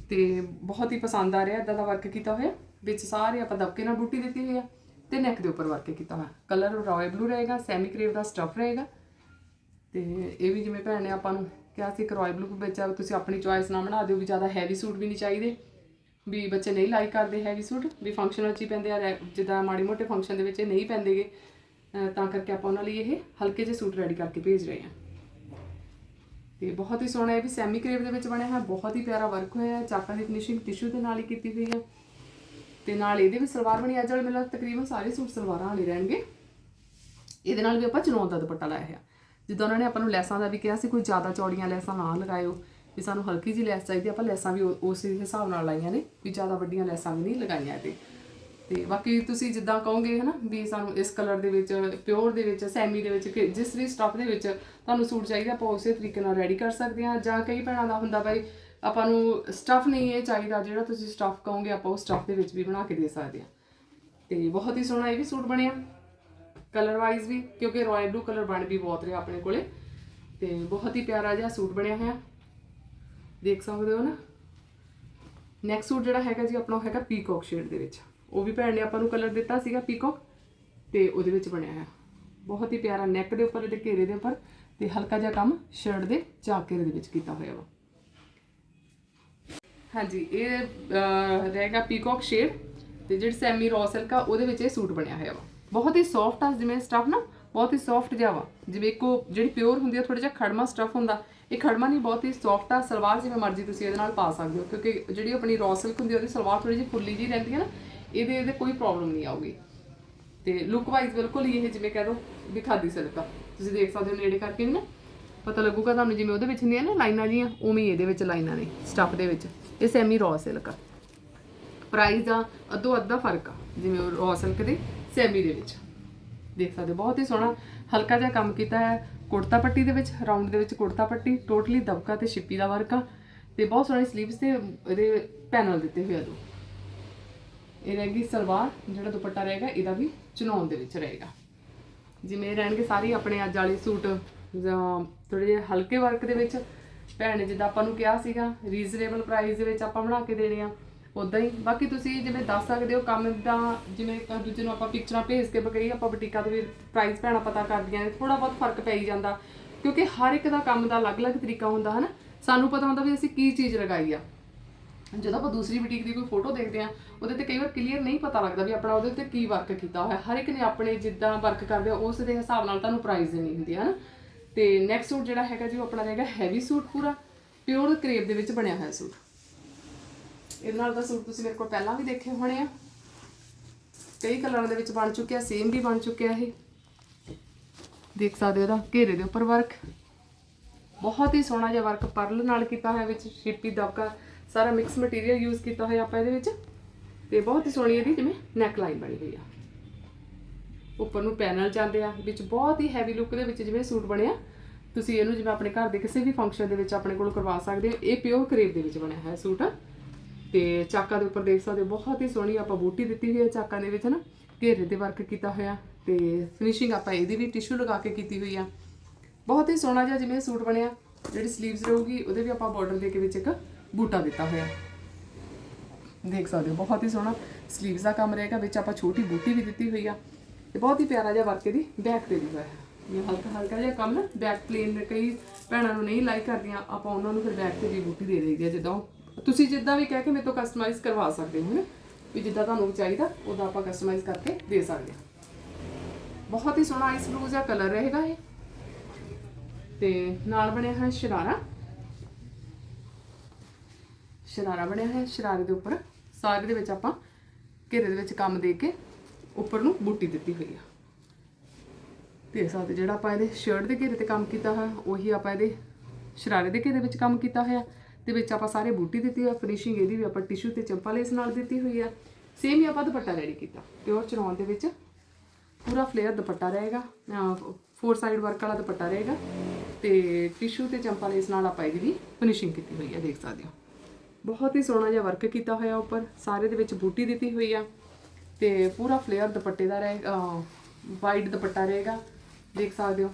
ਤੇ ਬਹੁਤ ਹੀ ਪਸੰਦ ਆ ਰਿਹਾ ਇਦਾਂ ਦਾ ਵਰਕ ਕੀਤਾ ਹੋਇਆ। ਵਿੱਚ ਸਾਰੇ ਆਪਾਂ ਦਬਕੇ ਨਾਲ ਬੂਟੀ ਦਿੱਤੀ ਹੋਈ ਆ ਤੇ ਨੈਕ ਦੇ ਉੱਪਰ ਵਰਕ ਕੀਤਾ ਹੋਇਆ। ਕਲਰ ਰਾਇਲ ਬਲੂ ਰਹੇਗਾ ਸੈਮੀ ਕਰੇਵ ਦਾ ਸਟਫ ਰਹੇਗਾ। ਤੇ ਇਹ ਵੀ ਜਿਵੇਂ ਭੈਣ ਨੇ ਆਪਾਂ ਨੂੰ ਕਿਹਾ ਸੀ ਕਰੋਏ ਬਲੂ ਵਿੱਚ ਆ, ਤੁਸੀਂ ਆਪਣੀ ਚੁਆਇਸ ਨਾਲ ਬਣਾ ਦਿਓ ਵੀ ਜ਼ਿਆਦਾ ਹੈਵੀ ਸੂਟ ਵੀ ਨਹੀਂ ਚਾਹੀਦੇ। ਵੀ ਬੱਚੇ ਨਹੀਂ ਲਾਈਕ ਕਰਦੇ ਹੈਵੀ ਸੂਟ ਵੀ ਫੰਕਸ਼ਨਲ ਚ ਹੀ ਪੈਂਦੇ ਆ, ਰੈ- ਜਿੱਦਾਂ ਮਾੜੀ ਮੋਟੇ ਫੰਕਸ਼ਨ ਦੇ ਵਿੱਚ ਇਹ ਨਹੀਂ ਪੈਂਦੇਗੇ। ਅਹ ਤਾਂ ਕਰਕੇ ਆਪਾਂ ਉਹਨਾਂ ਲਈ ਇਹ ਹਲਕੇ ਜਿਹੇ ਸੂਟ ਰੈਡੀ ਕਰਕੇ ਭੇਜ ਰਹੇ ਹਾਂ ਤੇ ਬਹੁਤ ਹੀ ਸੋਹਣਾ ਇਹ ਵੀ ਸੈਮੀ ਕਰੇਵ ਦੇ ਵਿੱਚ ਬਣਿਆ ਹੈ ਬਹੁਤ ਹੀ ਪਿਆਰਾ ਵਰਕ ਹੋਇਆ ਹੈ ਚਾਕਾਂ ਦੀ ਫਿਨਿਸ਼ਿੰਗ ਟਿਸ਼ੂ ਦੇ ਨਾਲ ਹੀ ਕੀਤੀ ਹੋਈ ਹੈ ਤੇ ਨਾਲ ਇਹਦੇ ਵੀ ਸਲਵਾਰ ਬਣੀ ਅੱਜ ਵਾਲੇ ਮੈਨੂੰ ਤਕਰੀਬਨ ਸਾਰੇ ਸੂਟ ਸਲਵਾਰਾਂ ਵਾਲੇ ਰਹਿਣਗੇ। ਇਹਦੇ ਨਾਲ ਵੀ ਆਪਾਂ ਚਨੌਨ ਦਾ ਦੁਪੱਟਾ ਲਾਇਆ ਹੈ ਜਿੱਦਾਂ ਉਹਨਾਂ ਨੇ ਆਪਾਂ ਨੂੰ ਲੈਸਾਂ ਦਾ ਵੀ ਕਿਹਾ ਸੀ, ਕੋਈ ਜ਼ਿਆਦਾ ਚੌੜੀਆਂ ਲੈਸਾਂ ਨਾ ਲਗਾਇਓ। ਵੀ ਸਾਨੂੰ ਹਲਕੀ ਜਿਹੀ ਲੈਸ ਚਾਹੀਦੀ ਆਪਾਂ ਲੈਸਾਂ ਵੀ ਉਸ ਹਿਸਾਬ ਨਾਲ ਲਾਈਆਂ ਨੇ ਵੀ ਜ਼ਿਆਦਾ ਵੱਡੀਆਂ ਲੈਸਾਂ ਵੀ ਨਹੀਂ ਲਗਾਈਆਂ ਇਹਦੇ। ਤੇ ਬਾਕੀ ਤੁਸੀਂ ਜਿੱਦਾਂ ਕਹੋਗੇ ਹਨਾ ਵੀ ਸਾਨੂੰ ਇਸ ਕਲਰ ਦੇ ਵਿੱਚ ਪਿਓਰ ਦੇ ਵਿੱਚ ਸੈਮੀ ਦੇ ਵਿੱਚ, ਕਿ ਜਿਸ ਵੀ ਸਟਫ ਦੇ ਵਿੱਚ ਤੁਹਾਨੂੰ ਸੂਟ ਚਾਹੀਦਾ ਆਪਾਂ ਉਸੇ ਤਰੀਕੇ ਨਾਲ ਰੈਡੀ ਕਰ ਸਕਦੇ ਹਾਂ ਜਾਂ ਕਈ ਭੈਣਾਂ ਦਾ ਹੁੰਦਾ ਬਾਈ ਆਪਾਂ ਨੂੰ ਸਟਫ ਨਹੀਂ ਇਹ ਚਾਹੀਦਾ, ਜਿਹੜਾ ਤੁਸੀਂ ਸਟਫ ਕਹੋਗੇ, ਆਪਾਂ ਉਹ ਸਟਫ ਦੇ ਵਿੱਚ ਵੀ ਬਣਾ ਕੇ ਦੇ ਸਕਦੇ ਹਾਂ। ਤੇ ਬਹੁਤ ਹੀ ਸੋਹਣਾ ਇਹ ਵੀ ਸੂਟ ਬਣਿਆ ਕਲਰ ਵਾਈਜ਼ ਵੀ, ਕਿਉਂਕਿ ਰਾਇਲ ਬਲੂ ਕਲਰ ਬਣ ਵੀ ਬਹੁਤ ਰਿਹਾ ਆਪਣੇ ਕੋਲੇ। ਤੇ ਬਹੁਤ ਹੀ ਪਿਆਰਾ ਜਿਹਾ ਸੂਟ ਬਣਿਆ ਹੋਇਆ। ਦੇਖ ਸਕਦੇ ਹੋ ਨਾ? ਨੈਕਸਟ ਸੂਟ ਜਿਹੜਾ ਹੈਗਾ ਜੀ, ਆਪਣਾ ਉਹ ਹੈਗਾ ਪੀਕੌਕ ਸ਼ੇਡ ਦੇ ਵਿੱਚ। ਉਹ ਵੀ ਭੈਣ ਨੇ ਆਪਾਂ ਨੂੰ ਕਲਰ ਦਿੱਤਾ ਸੀਗਾ ਪੀਕੌਕ ਤੇ ਉਹਦੇ ਵਿੱਚ ਬਣਿਆ ਹੋਇਆ। ਬਹੁਤ ਹੀ ਪਿਆਰਾ ਨੈਕ ਦੇ ਉੱਪਰ ਤੇ ਘੇਰੇ ਦੇ ਉੱਪਰ, ਤੇ ਹਲਕਾ ਜਿਹਾ ਕੰਮ ਸ਼ਰਟ ਦੇ ਚਾਕੇਰੇ ਦੇ ਵਿੱਚ ਕੀਤਾ ਹੋਇਆ ਵਾ। ਹਾਂਜੀ, ਇਹ ਰਹੇਗਾ ਪੀਕੌਕ ਸ਼ੇਡ ਤੇ ਜਿਹੜੀ ਸੈਮੀ ਰॉ ਸਿਲਕ ਆ, ਉਹਦੇ ਵਿੱਚ ਇਹ ਸੂਟ ਬਣਿਆ ਹੋਇਆ ਵਾ। ਬਹੁਤ ਹੀ ਸੌਫਟ ਆ, ਜਿਵੇਂ ਸਟਫ ਨਾ, ਬਹੁਤ ਹੀ ਸੌਫਟ ਜਿਹਾ ਵਾ। ਜਿਵੇਂ ਇੱਕੋ ਜਿਹੜੀ ਪਿਓਰ ਹੁੰਦੀ ਆ ਥੋੜਾ ਜਿਹਾ ਖੜਮਾ ਸਟਫ ਹੁੰਦਾ, ਇਹ ਖੜਮਾ ਨਹੀਂ, ਬਹੁਤ ਹੀ ਸੌਫਟ ਆ, ਸਲਵਾਰ ਜਿਵੇਂ ਮਰਜ਼ੀ ਤੁਸੀਂ ਇਹਦੇ ਨਾਲ ਪਾ ਸਕਦੇ ਹੋ, ਕਿਉਂਕਿ ਜਿਹੜੀ ਆਪਣੀ ਰॉ ਸਿਲਕ ਹੁੰਦੀ ਆ, ਉਹਦੀ ਸਲਵਾਰ ਥੋੜੀ ਜਿਹੀ ਫੁੱਲੀ ਜਿਹੀ ਰਹਿੰਦੀ ਹੈ ਨਾ, ਇਹਦੇ ਇਹਦੇ ਕੋਈ ਪ੍ਰੋਬਲਮ ਨਹੀਂ ਆਊਗੀ। ਤੇ ਲੁੱਕ ਵਾਈਜ਼ ਬਿਲਕੁਲ ਹੀ ਇਹ ਜਿਵੇਂ ਕਹਿ ਦੋ ਵੀ ਖਾਦੀ ਸਿਲਕ ਆ। ਤੁਸੀਂ ਦੇਖ ਸਕਦੇ ਹੋ ਨੇੜੇ ਕਰਕੇ ਵੀ ਨਾ, ਪਤਾ ਲੱਗੂਗਾ ਤੁਹਾਨੂੰ, ਜਿਵੇਂ ਉਹਦੇ ਵਿੱਚ ਹੁੰਦੀਆਂ ਨੇ ਲਾਈਨਾਂ ਜੀਆਂ, ਉਵੇਂ ਹੀ ਇਹਦੇ ਵਿੱਚ ਲਾਈਨਾਂ ਨੇ ਸਟਫ ਦੇ ਵਿੱਚ। ਇਹ ਸੈਮੀ ਰॉ ਸਿਲਕ ਆ। ਪ੍ਰਾਈਸ ਦਾ ਅੱਧੋ ਅੱਧਾ ਫ਼ਰਕ ਆ ਜਿਵੇਂ ਉਹ ਰॉ ਸਿਲਕ ਦੇ ਸੈਮੀ ਦੇ ਵਿੱਚ। ਦੇਖ ਸਕਦੇ ਹੋ, ਬਹੁਤ ਹੀ ਸੋਹਣਾ ਹਲਕਾ ਜਿਹਾ ਕੰਮ ਕੀਤਾ ਹੈ। ਕੁੜਤਾ ਪੱਟੀ ਦੇ ਵਿੱਚ ਰਾਉਂਡ ਦੇ ਵਿੱਚ ਕੁੜਤਾ ਪੱਟੀ ਟੋਟਲੀ ਦਬਕਾ ਤੇ ਛਿੱਪੀ ਦਾ ਵਰਕ ਆ। ਤੇ ਬਹੁਤ ਸੋਹਣੇ ਸਲੀਵਸ ਤੇ ਇਹਦੇ ਪੈਨਲ ਦਿੱਤੇ ਹੋਏ ਆ ਦੋ। ਇਹ ਰਹੇਗੀ ਸਲਵਾਰ ਜਿਹੜਾ ਦੁਪੱਟਾ ਰਹੇਗਾ ਇਹਦਾ ਵੀ ਚੁਣਾਉਣ ਦੇ ਵਿੱਚ ਰਹੇਗਾ ਜਿਵੇਂ ਰਹਿਣਗੇ ਸਾਰੇ ਆਪਣੇ ਅੱਜ ਵਾਲੇ ਸੂਟ ਜਾਂ ਥੋੜੇ ਜਿਹੇ ਹਲਕੇ ਵਰਕ ਦੇ ਵਿੱਚ ਭੈਣ ਨੇ ਜਿੱਦਾਂ ਆਪਾਂ ਨੂੰ ਕਿਹਾ ਸੀਗਾ ਰੀਜ਼ਨੇਬਲ ਪ੍ਰਾਈਸ ਦੇ ਵਿੱਚ ਆਪਾਂ ਬਣਾ ਕੇ ਦੇਣੇ ਆ। ਉਦਾਂ ਹੀ। ਬਾਕੀ ਤੁਸੀਂ ਜਿਵੇਂ ਦੱਸ ਸਕਦੇ ਹੋ, ਕੰਮ ਦਾ ਜਿਵੇਂ ਇੱਕ ਦੂਜੇ ਨੂੰ ਆਪਾਂ ਪਿਕਚਰਾਂ ਭੇਜ ਕੇ ਬਕਈ ਆਪਾਂ ਬੁਟੀਕਾਂ ਦੇ ਵੀ ਪ੍ਰਾਈਸ ਭੈਣਾਂ ਪਤਾ ਕਰਦੀਆਂ ਨੇ ਥੋੜਾ ਬਹੁਤ ਫ਼ਰਕ ਪੈ ਹੀ ਜਾਂਦਾ। ਕਿਉਂਕਿ ਹਰ ਇੱਕ ਦਾ ਕੰਮ ਦਾ ਅਲੱਗ-ਅਲੱਗ ਤਰੀਕਾ ਹੁੰਦਾ ਹੈ ਨਾ ਸਾਨੂੰ ਪਤਾ ਹੁੰਦਾ ਵੀ ਅਸੀਂ ਕੀ ਚੀਜ਼ ਲਗਾਈ ਆ। ਜਦੋਂ ਆਪਾਂ ਦੂਸਰੀ ਬੁਟੀਕ ਦੀ ਕੋਈ ਫੋਟੋ ਦੇਖਦੇ ਆ, ਉਹਦੇ ਤੇ ਕਈ ਵਾਰ ਕਲੀਅਰ ਨਹੀਂ ਪਤਾ ਲੱਗਦਾ ਵੀ ਆਪਣਾ ਉਹਦੇ ਤੇ ਕੀ ਵਰਕ ਕੀਤਾ ਹੋਇਆ। ਹਰ ਇੱਕ ਨੇ ਆਪਣੇ ਜਿੱਦਾਂ ਵਰਕ ਕਰਦੇ ਆ, ਉਸ ਦੇ ਹਿਸਾਬ ਨਾਲ ਤੁਹਾਨੂੰ ਪ੍ਰਾਈਸ ਦੇਣੀ ਹੁੰਦੀ ਹੈ ਨਾ ਤੇ ਨੈਕਸਟ ਸੂਟ ਜਿਹੜਾ ਹੈਗਾ ਜੀ ਉਹ ਆਪਣਾ ਰਹੇਗਾ ਹੈਵੀ ਸੂਟ ਪੂਰਾ ਪਿਓਰ ਕਰੇਪ ਦੇ ਵਿੱਚ ਬਣਿਆ ਹੋਇਆ ਸੂਟ ਇਹਦੇ ਨਾਲ ਦਾ ਸੂਟ ਤੁਸੀਂ ਮੇਰੇ ਕੋਲ ਪਹਿਲਾਂ ਵੀ ਦੇਖੇ ਹੋਣੇ ਆ। ਕਈ ਕਲਰਾਂ ਦੇ ਵਿੱਚ ਬਣ ਚੁੱਕਿਆ ਸੇਮ ਵੀ ਬਣ ਚੁੱਕਿਆ ਇਹ। ਦੇਖ ਸਕਦੇ ਹੋ ਇਹਦਾ ਘੇਰੇ ਦੇ ਉੱਪਰ ਵਰਕ ਬਹੁਤ ਹੀ ਸੋਹਣਾ ਜਿਹਾ ਵਰਕ ਪਰਲ ਨਾਲ ਕੀਤਾ ਹੋਇਆ ਵਿੱਚ ਸ਼ਿਪੀ ਦਬਕਾ ਸਾਰਾ ਮਿਕਸ ਮਟੀਰੀਅਲ ਯੂਜ਼ ਕੀਤਾ ਹੋਇਆ ਆਪਾਂ ਇਹਦੇ ਵਿੱਚ। ਤੇ ਬਹੁਤ ਹੀ ਸੋਹਣੀ ਇਹਦੀ ਜਿਵੇਂ ਨੈਕ ਲਾਈਨ ਬਣੀ ਹੋਈ ਆ। ਉੱਪਰ ਨੂੰ ਪੈਨਲ ਜਾਂਦੇ ਆ, ਵਿੱਚ ਬਹੁਤ ਹੀ ਹੈਵੀ ਲੁੱਕ ਦੇ ਵਿੱਚ ਜਿਵੇਂ ਸੂਟ ਬਣਿਆ। ਤੁਸੀਂ ਇਹਨੂੰ ਜਿਵੇਂ ਆਪਣੇ ਘਰ ਦੇ ਕਿਸੇ ਵੀ ਫੰਕਸ਼ਨ ਦੇ ਵਿੱਚ ਆਪਣੇ ਕੋਲ ਕਰਵਾ ਸਕਦੇ ਹੋ। ਇਹ ਪਿਓਰ ਕਰੇਪ ਦੇ ਵਿੱਚ ਬਣਿਆ ਹੋਇਆ ਸੂਟ। ਆ ਤੇ ਚਾਕਾਂ ਦੇ ਉੱਪਰ ਦੇਖ ਸਕਦੇ ਹੋ, ਬਹੁਤ ਹੀ ਸੋਹਣੀ ਆਪਾਂ ਬੂਟੀ ਦਿੱਤੀ ਹੋਈ ਹੈ ਚਾਕਾਂ ਦੇ ਵਿੱਚ ਨਾ ਘੇਰੇ ਤੇ ਵਰਕ ਕੀਤਾ ਹੋਇਆ। ਤੇ ਫਿਨਿਸ਼ਿੰਗ ਆਪਾਂ ਇਹਦੀ ਵੀ ਟਿਸ਼ੂ ਲਗਾ ਕੇ ਕੀਤੀ ਹੋਈ ਆ। ਬਹੁਤ ਹੀ ਸੋਹਣਾ ਜਿਹਾ ਜਿਵੇਂ ਸੂਟ ਬਣਿਆ, ਜਿਹੜੀ ਸਲੀਵਸ ਰਹੂਗੀ, ਉਹਦੇ ਵੀ ਆਪਾਂ ਬਾਰਡਰ ਦੇ ਕੇ ਵਿੱਚ ਇੱਕ ਬੂਟਾ ਦਿੱਤਾ ਹੋਇਆ। ਦੇਖ ਸਕਦੇ ਹੋ, ਬਹੁਤ ਹੀ ਸੋਹਣਾ ਸਲੀਵਸ ਦਾ ਕੰਮ ਰਹੇਗਾ, ਵਿੱਚ ਆਪਾਂ ਛੋਟੀ ਬੂਟੀ ਵੀ ਦਿੱਤੀ ਹੋਈ ਆ। ਤੇ ਬਹੁਤ ਹੀ ਪਿਆਰਾ ਜਿਹਾ ਵਰਕ ਇਹਦੀ ਬੈਕ ਤੇ ਵੀ ਹੋਇਆ। ਹੈ ਇਹ ਹਲਕਾ ਹਲਕਾ ਜਿਹਾ ਕੰਮ ਨਾ ਬੈਕ ਪਲੇਨ ਕਈ ਭੈਣਾਂ ਨੂੰ ਨਹੀਂ ਲਾਈਕ ਕਰਦੀਆਂ, ਆਪਾਂ ਉਹਨਾਂ ਨੂੰ ਫਿਰ ਬੈਕ ਤੇ ਵੀ ਬੂਟੀ ਦੇ ਦੇਈਦੀ ਆ ਜਿੱਦਾਂ ਉਹ- ਤੁਸੀਂ ਜਿੱਦਾਂ ਵੀ ਕਹਿ ਕੇ ਮੇਰੇ ਤੋਂ ਕਸਟਮਾਈਜ਼ ਕਰਵਾ ਸਕਦੇ ਹੋ ਨਾ? ਵੀ ਜਿੱਦਾਂ ਤੁਹਾਨੂੰ ਚਾਹੀਦਾ, ਉਹਦਾ ਆਪਾਂ ਕਸਟਮਾਈਜ਼ ਕਰਕੇ ਦੇ ਸਕਦੇ ਹਾਂ। ਬਹੁਤ ਹੀ ਸੋਹਣਾ ਆਈਸ ਬਲੂ ਜਿਹਾ ਕਲਰ ਰਹੇਗਾ ਇਹ। ਤੇ ਨਾਲ ਬਣਿਆ ਹੈ ਸ਼ਰਾਰਾ। ਸ਼ਰਾਰਾ ਬਣਿਆ ਹੈ ਸ਼ਰਾਰੇ ਦੇ ਉੱਪਰ ਸਾਰੇ ਦੇ ਵਿੱਚ ਆਪਾਂ ਘੇਰੇ ਦੇ ਵਿੱਚ ਕੰਮ ਦੇ ਕੇ ਉੱਪਰ ਨੂੰ ਬੂਟੀ ਦਿੱਤੀ ਹੋਈ ਆ। ਤੇ ਸਾਡੇ ਜਿਹੜਾ ਆਪਾਂ ਇਹਦੇ ਸ਼ਰਟ ਦੇ ਘੇਰੇ ਤੇ ਕੰਮ ਕੀਤਾ ਹੋਇਆ, ਉਹੀ ਆਪਾਂ ਇਹਦੇ ਸ਼ਰਾਰੇ ਦੇ ਘੇਰੇ ਵਿੱਚ ਕੰਮ ਕੀਤਾ ਹੋਇਆ। ਤੇ ਵਿੱਚ ਆਪਾਂ ਸਾਰੇ ਬੂਟੀ ਦਿੱਤੀ ਹੋਈ ਫਿਨਿਸ਼ਿੰਗ ਇਹਦੀ ਵੀ ਆਪਾਂ ਟਿਸ਼ੂ ਤੇ ਚੰਪਾ ਲੇਸ ਨਾਲ ਦਿੱਤੀ ਹੋਈ ਆ। ਸੇਮ ਹੀ ਆਪਾਂ ਦੁਪੱਟਾ ਰੈਡੀ ਕੀਤਾ। ਪਿਓਰ ਚਨੌਨ ਦੇ ਵਿੱਚ ਪੂਰਾ ਫਲੇਅਰ ਦੁਪੱਟਾ ਰਹੇਗਾ ਫੋਰ ਸਾਈਡ ਵਰਕ ਵਾਲਾ ਦੁਪੱਟਾ ਰਹੇਗਾ। ਤੇ ਟਿਸ਼ੂ ਤੇ ਚੰਪਾ ਲੇਸ ਨਾਲ ਆਪਾਂ ਇਹਦੀ ਵੀ ਫਿਨਿਸ਼ਿੰਗ ਕੀਤੀ ਹੋਈ ਆ, ਦੇਖ ਸਕਦੇ ਹੋ। ਬਹੁਤ ਹੀ ਸੋਹਣਾ ਜਿਹਾ ਵਰਕ ਕੀਤਾ ਹੋਇਆ ਉੱਪਰ, ਸਾਰੇ ਦੇ ਵਿੱਚ ਬੂਟੀ ਦਿੱਤੀ ਹੋਈ ਆ। ਤੇ ਪੂਰਾ ਫਲੇਅਰ ਦੁਪੱਟੇ ਦਾ ਰਹੇਗਾ ਵਾਈਡ ਦੁਪੱਟਾ ਰਹੇਗਾ। ਦੇਖ ਸਕਦੇ ਹੋ।